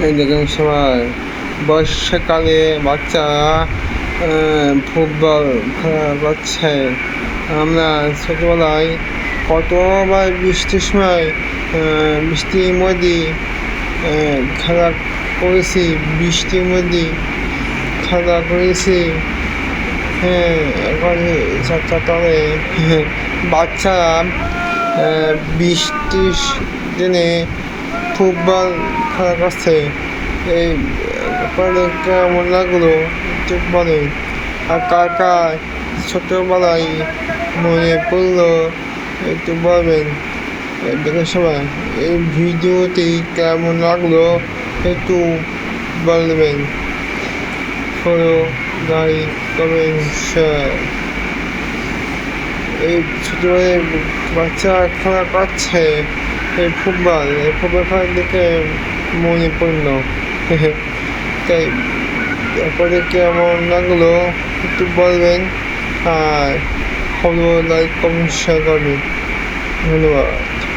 দেখুন সবাই বর্ষাকালে বাচ্চারা ফুটবল খেলা করছে। আমরা ছোটবেলায় কতবার বৃষ্টির সময় বৃষ্টির মধ্যে খেলা করেছি, বৃষ্টির মধ্যে খেলা করেছি। হ্যাঁ এখন সকালে বাচ্চারা বৃষ্টির দিনে ফুটবল খেলা করছে এই ব্যাপারে কেমন লাগল বলেন আর কাকা ছোটোবেলায় মনে পড়ল একটু বলবেন। দেখুন সবাই, এই ভিডিওটি কেমন লাগল একটু বলবেন। ফলো লাইক কমেন্ট শেয়ার এই ছোট বাচ্চা খেলা করছে এই ফুটবল এই ফুটবল খেলার দিকে মনে পড়ল। তাই তারপরে কেমন লাগল একটু বলবেন, আর ফলো লাইক কমেন্ট শেয়ার করবেন। ধন্যবাদ।